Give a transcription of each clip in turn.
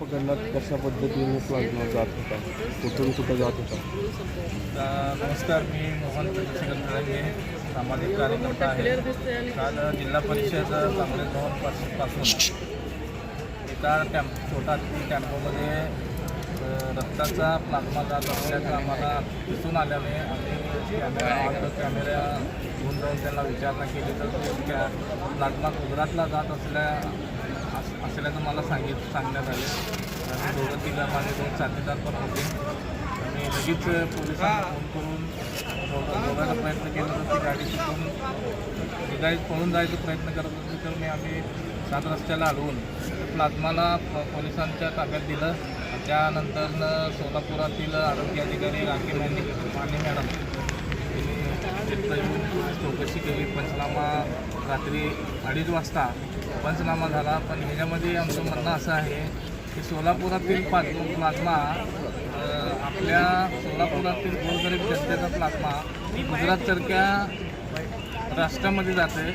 हॉस्पिटलला कशा पद्धतीने प्लाझ्मा जात होता? कुठून कुठं जात होता? नमस्कार मी मोहन चंद्रशेखर सामाजिक कार्यकर्ता आहे. काल जिल्हा परिषद काँग्रेस भवन पास- पासून एका कॅम्प छोटा कॅम्पोमध्ये रक्ताचा प्लाझ्मा जात असल्याचं आम्हाला दिसून आल्याने आम्ही कॅमेरा कॅमेरा घेऊन जाऊन त्यांना विचारणा केली. तर त्या प्लाझ्मा गुजरातला जात असल्या असल्याचं मला सांगित सांगण्यात आले. आणि दोघं तिला माझे दोन साथीदार पण होते. मी लगेच पोलिसांना फोन करून दोघं- दोघांचा प्रयत्न केला तर ती गाडी चुकून निघाई पळून जायचा प्रयत्न करत होती तर मी आम्ही सात रस्त्याला अडवून प्लाझ्माला प- पोलिसांच्या ताब्यात दिलं. त्यानंतर सोलापुरातील आरोग्य अधिकारी राखी माने माने मॅडम यांनी तिथं येऊन चौकशी केली. पंचनामा रात्री अडीच वाजता पंचनामा झाला. पण ह्याच्यामध्ये आमचं म्हणणं असं आहे की सोलापुरातील प्लाझ्मा प्लाझ्मा आपल्या सोलापुरातील गोरगरीब जनतेचा प्लाझ्मा गुजरातसारख्या राष्ट्रामध्ये जाते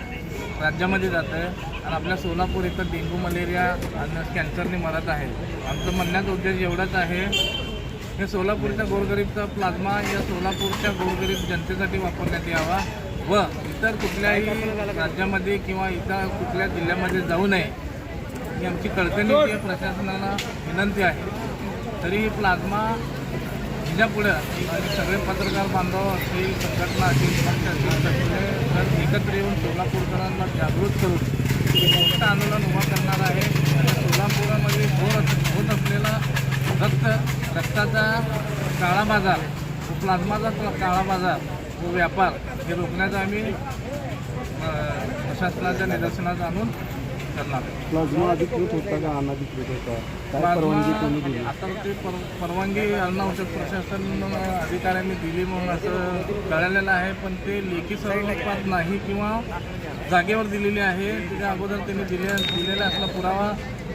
राज्यामध्ये जातं. आहे आणि आपल्या सोलापूर इथं डेंग्यू मलेरिया आणि कॅन्सरने मरत आहे. आमचं म्हणण्याचा उद्देश एवढाच आहे हे सोलापूरच्या गोरगरीबचा प्लाझ्मा या सोलापूरच्या गोरगरीब जनतेसाठी वापरण्यात यावा. व इतर कुठल्याही राज्यामध्ये किंवा इतर कुठल्या जिल्ह्यामध्ये जाऊ नये ही आमची कळकणी प्रशासनाला विनंती आहे. तरी प्लाझ्मा ह्याच्यापुढं सगळे पत्रकार बांधव असतील संघटना असतील पक्ष असतील सगळे जर एकत्र येऊन सोलापूरकरांना जागृत करून मोठं आंदोलन उभा करणार आहे. सोलापुरामध्ये होत होत असलेला रक्त रक्ताचा काळा बाजार प्लाझ्माचा काळा बाजार व व्यापार हे रोखण्याचा आम्ही प्रशासनाच्या निदर्शनात आणून करणार प्लाझ्मा अधिकृत होता का अनधिकृत होता? काय परवानगी कोणी दिली? आता ते पर परवानगी अन्न औषध प्रशासन अधिकाऱ्यांनी दिली म्हणून असं कळलेलं आहे पण ते लेखी स्वरूपात नाही किंवा जागेवर दिलेली आहे त्याच्या अगोदर त्यांनी दिले दिलेला असला पुरावा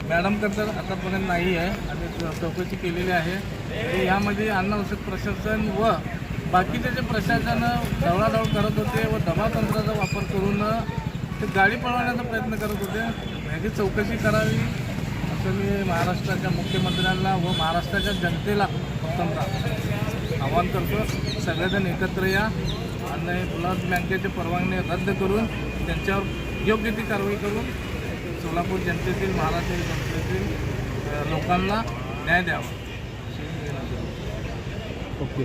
मॅडमकडे तर आतापर्यंत नाही आहे आणि चौकशी केलेली आहे. यामध्ये अन्न औषध प्रशासन व बाकीचे जे प्रशासन ढवळाढवळ करत होते व दबातंत्राचा वापर करून ते गाडी पळवण्याचा प्रयत्न करत होते. ह्याची चौकशी करावी असं मी महाराष्ट्राच्या मुख्यमंत्र्यांना व महाराष्ट्राच्या जनतेला प्रथमतः आवाहन करतो सगळेजण एकत्र या आणि गुलाब बँकेचे परवानगी रद्द करून त्यांच्यावर योग्य ती कारवाई करून सोलापूर जनतेतील महाराष्ट्र जनतेतील लोकांना न्याय द्यावा. अशी ओके.